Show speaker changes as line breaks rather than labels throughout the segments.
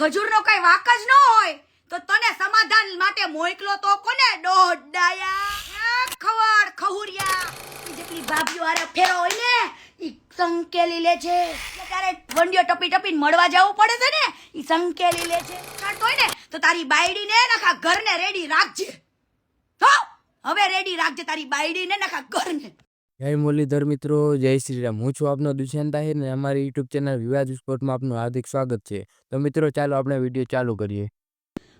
ખજૂરનો કઈ વાક જ ન હોય, તો તને સમાધાન માટે મોકલો તો કોને? દોડાયા ખવડ, ખહુરિયા. જેટલી ભાભીઓ આરે ફેરો હોય ને, ઈ સંકેલી લે છે. ત્યારે વંડિયો ટપી ટપીને મળવા જવું પડે છે ને, ઈ સંકેલી લે છે. કરતો હોય ને, તો તારી બાયડીને નખા ઘરને રેડી રાખજે. હો, હવે રેડી રાખજે તારી બાયડીને નખા ઘરને.
જય મુરલીધર મિત્રો, જય શ્રી રામ હું છું આપનો દુષ્યંત આહિર ને અમારી યુટ્યુબ ચેનલ વિવાદ સ્પોર્ટમાં આપનું હાર્દિક સ્વાગત છે. તો મિત્રો, ચાલો આપણે વીડિયો ચાલુ કરીએ.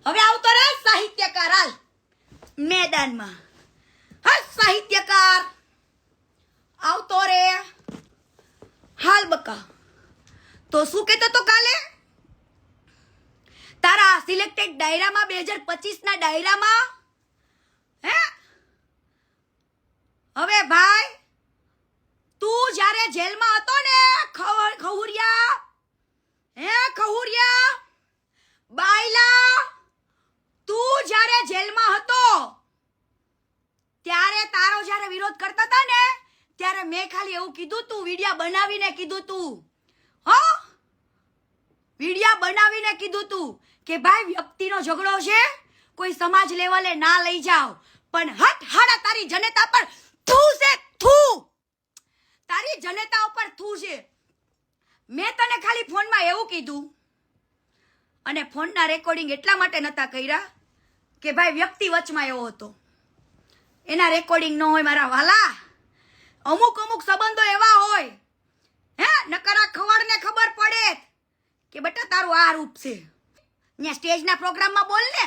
હવે આવતો રહે સાહિત્યકાર હાલ, મેદાનમાં. હા, સાહિત્યકાર. આવતો રે. હાલ બકા. તો શું કહેતો તો કાલે? તારા સિલેક્ટેડ ડાયરામાં, બે હજાર પચીસના ડાયરામાં હે હવે ભાઈ તું જ્યારે જેલમાં હતો ને ખવ- ખહુરિયા હે, કહુરિયા? બાયલા, તું જ્યારે જેલમાં હતો, ત્યારે તારો જ્યારે વિરોધ કરતા હતા ને, ત્યારે મેં ખાલી એવું કીધું, તું વિડિયા બનાવીને કીધું તું. હો? વિડિયા બનાવીને કીધું તું કે ભાઈ, વ્યક્તિનો ઝઘડો છે, કોઈ સમાજ લેવલે ના લઈ જાઓ. પણ હટ હાડા તારી જનતા પર થૂ છે થૂ તારી જનતા ઉપર થૂ છે. મેં તને ખાલી ફોનમાં એવું કીધું, અને ફોનના રેકોર્ડિંગ એટલા માટે નતા કર્યા કે ભાઈ વ્યક્તિ વચમાં એવો હતો. એના રેકોર્ડિંગ ન હોય મારા વાલા. અમુક અમુક સંબંધો એવા હોય, હે? નકરા ખવડને ખબર પડે કે બેટા, તારું આ રૂપ છે. ત્યાં સ્ટેજના પ્રોગ્રામમાં બોલ ને,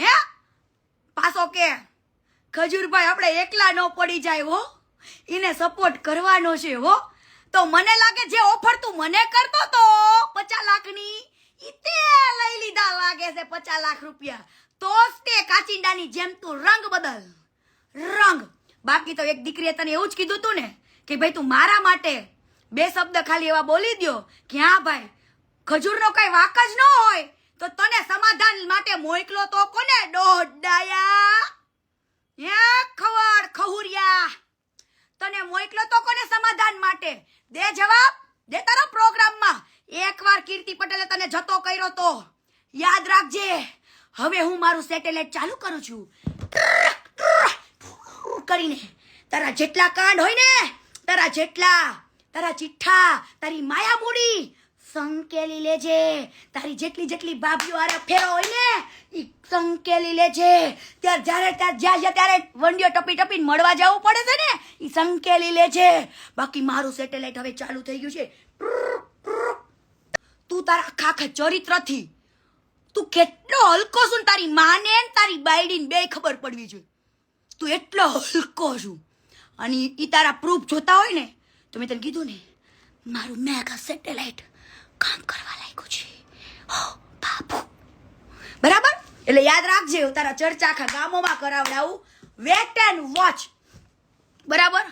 હે? પાછો કે, ખજૂરભાઈ, આપણે એકલા ન પડી જાય હો. એને સપોર્ટ કરવાનો છે હો. તો મને લાગે જે ઓફર તું મને કરતો તો પચાસ લાખની ઈ તે લઈ લીધા લાગે છે પચાસ લાખ રૂપિયા. તો જ તે કાચિંડાની જેમ તું રંગ બદલ. રંગ. બાકી તો એક દીકરીએ તને એવું જ કીધું તું ને કે ભાઈ તું મારા માટે બે શબ્દ ખાલી એવા બોલી દ્યો કે હા ભાઈ, ખજૂરનો કઈ વાક જ ન હોય તો તને સમાધાન માટે મોકલો તો કોને? દોડાયા હે ખવડ ખહુરિયા. તને મોકલો તો કોને સમાધાન માટે? દે જવાબ, દે તારા પ્રોગ્રામમાં. એકવાર કીર્તિ પટેલે તને જતો કર્યો તો યાદ રાખજે. હવે હું મારું સેટેલાઇટ ચાલુ કરું છું. કરીને. તારા જેટલા કાંડ હોય ને, તારા જેટલા, તારા ચિઠ્ઠા, તારી માયા મૂડી સંકેલી લેજે. તારી જેટલી જેટલી ભાભીઓ આરે ફેરો હોય ને એ સંકેલી લેજે. ત્યારે જ્યારે ત્યાં જ્યાં જ્યાં ત્યારે વંડીઓ ટપી ટપીને મળવા જવું પડે છે ને સંકેલી છે. બાકી મારું સેટેલાઇટ હવે ચાલુ થઈ ગયું છે. તું તારા આખા ચરિત્રથી તું કેટલો હલકો છું તારી માને તારી બાયડીને બે ખબર પડવી જોઈએ. તું એટલો હલકો છું. અને એ તારા પ્રૂફ જોતા હોય ને, તો મેં તને કીધું ને, મારું મેગા સેટેલાઇટ કામ કરવા લાગ્યું છે. હો, બાપુ. બરાબર? એટલે યાદ રાખજે તારા ચર્ચા આખા ગામોમાં કરાવડાવું. વેટ એન્ડ વોચ બરાબર?